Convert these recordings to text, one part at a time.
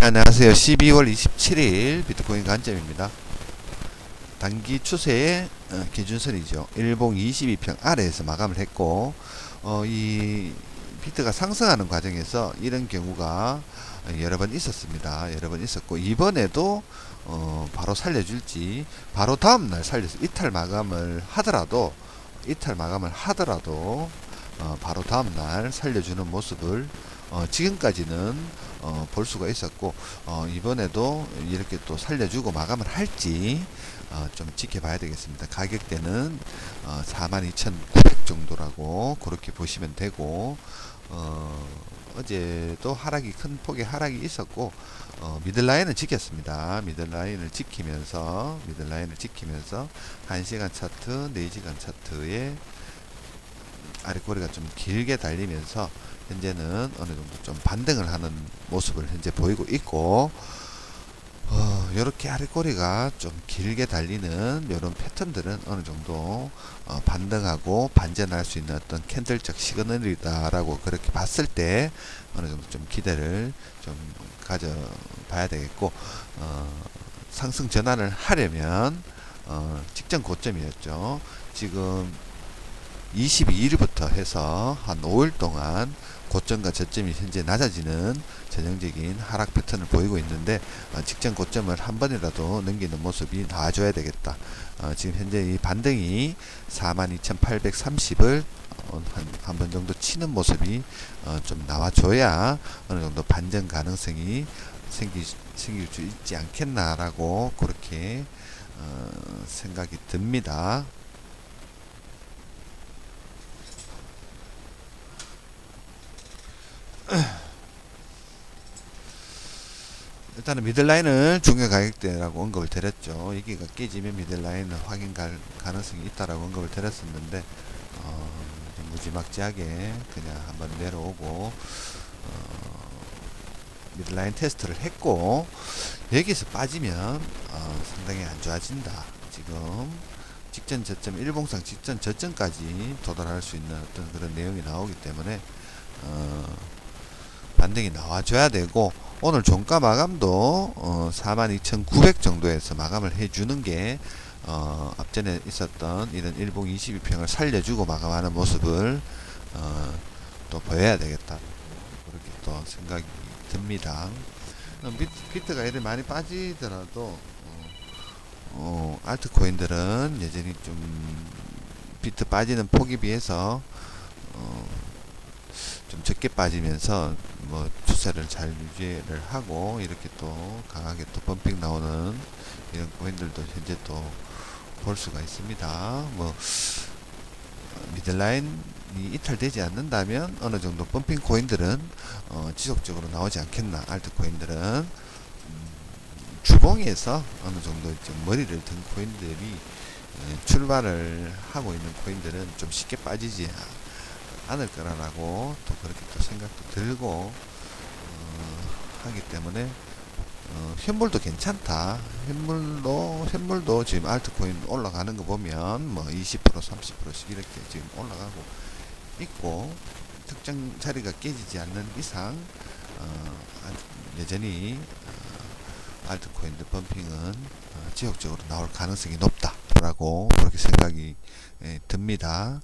네, 안녕하세요. 12월 27일 비트코인 관점입니다. 단기 추세의 어, 기준선이죠. 일봉 22평 아래에서 마감을 했고 어, 이 비트가 상승하는 과정에서 이런 경우가 여러 번 있었습니다. 여러 번 있었고 이번에도 어, 바로 살려줄지 바로 다음날 살려서 이탈 마감을 하더라도 이탈 마감을 하더라도 어, 바로 다음날 살려주는 모습을 어, 지금까지는 어, 볼 수가 있었고 어, 이번에도 이렇게 또 살려주고 마감을 할지 어, 좀 지켜봐야 되겠습니다. 가격대는 어, 42,900 정도라고 그렇게 보시면 되고 어, 어제도 하락이 큰 폭의 하락이 있었고 어, 미들라인을 지켰습니다. 미들라인을 지키면서 미들라인을 지키면서 1시간 차트, 4시간 차트에 아래꼬리가 좀 길게 달리면서 현재는 어느 정도 좀 반등을 하는 모습을 현재 보이고 있고 어, 이렇게 아래꼬리가 좀 길게 달리는 이런 패턴들은 어느 정도 어, 반등하고 반전할 수 있는 어떤 캔들적 시그널이다라고 그렇게 봤을 때 어느 정도 좀 기대를 좀 가져봐야 되겠고 어, 상승 전환을 하려면 어, 직전 고점이었죠. 지금 22일부터 해서 한 5일 동안 고점과 저점이 현재 낮아지는 전형적인 하락 패턴을 보이고 있는데 어, 직전 고점을 한 번이라도 넘기는 모습이 나와줘야 되겠다. 어, 지금 현재 이 반등이 42,830을 어, 한번 정도 치는 모습이 어, 좀 나와줘야 어느 정도 반전 가능성이 생기, 생길 수 있지 않겠나라고 그렇게 어, 생각이 듭니다. 일단은 미들라인을 중요 가격대라고 언급을 드렸죠. 여기가 깨지면 미들라인은 확인 가, 가능성이 있다라고 언급을 드렸었는데 어, 좀 무지막지하게 그냥 한번 내려오고 어, 미들라인 테스트를 했고 여기서 빠지면 어, 상당히 안 좋아진다. 지금 직전 저점 일봉상 직전 저점까지 도달할 수 있는 어떤 그런 내용이 나오기 때문에 어, 반등이 나와줘야 되고 오늘 종가 마감도 어, 42,900 정도에서 마감을 해주는 게 어, 앞전에 있었던 이런 일봉 22평을 살려주고 마감하는 모습을 어, 또 보여야 되겠다 그렇게 또 생각이 듭니다. 어, 비트, 비트 가 이렇게 많이 빠지더라도 어, 어, 알트 코인들은 여전히 좀 비트 빠지는 폭에 비해서 어, 좀 적게 빠지면서 뭐 추세를 잘 유지를 하고 이렇게 또 강하게 또 범핑 나오는 이런 코인들도 현재 또 볼 수가 있습니다. 뭐 미들라인이 이탈되지 않는다면 어느 정도 범핑 코인들은 어 지속적으로 나오지 않겠나 알트 코인들은 음 주봉에서 어느 정도 좀 머리를 든 코인들이 예, 출발을 하고 있는 코인들은 좀 쉽게 빠지지 않을 거라고 또 그렇게 또 생각도 들고 어, 하기 때문에 어, 현물도 괜찮다. 현물도 현물도 지금 알트코인 올라가는 거 보면 뭐 20% 30%씩 이렇게 지금 올라가고 있고 특정 자리가 깨지지 않는 이상 어, 아- 여전히 어, 알트코인들 펌핑은 어, 지속적으로 나올 가능성이 높다라고 그렇게 생각이 예, 듭니다.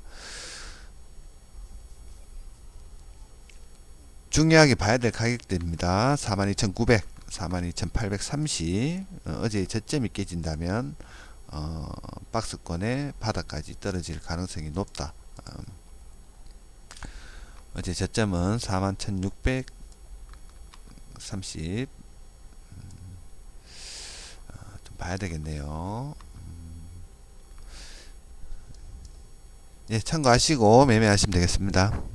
중요하게 봐야 될 가격대입니다. 42,900, 42,830. 어, 어제 저점이 깨진다면 어, 박스권의 바닥까지 떨어질 가능성이 높다. 음, 어제 저점은 41,630. 음, 어, 좀 봐야 되겠네요. 음, 예, 참고하시고 매매하시면 되겠습니다.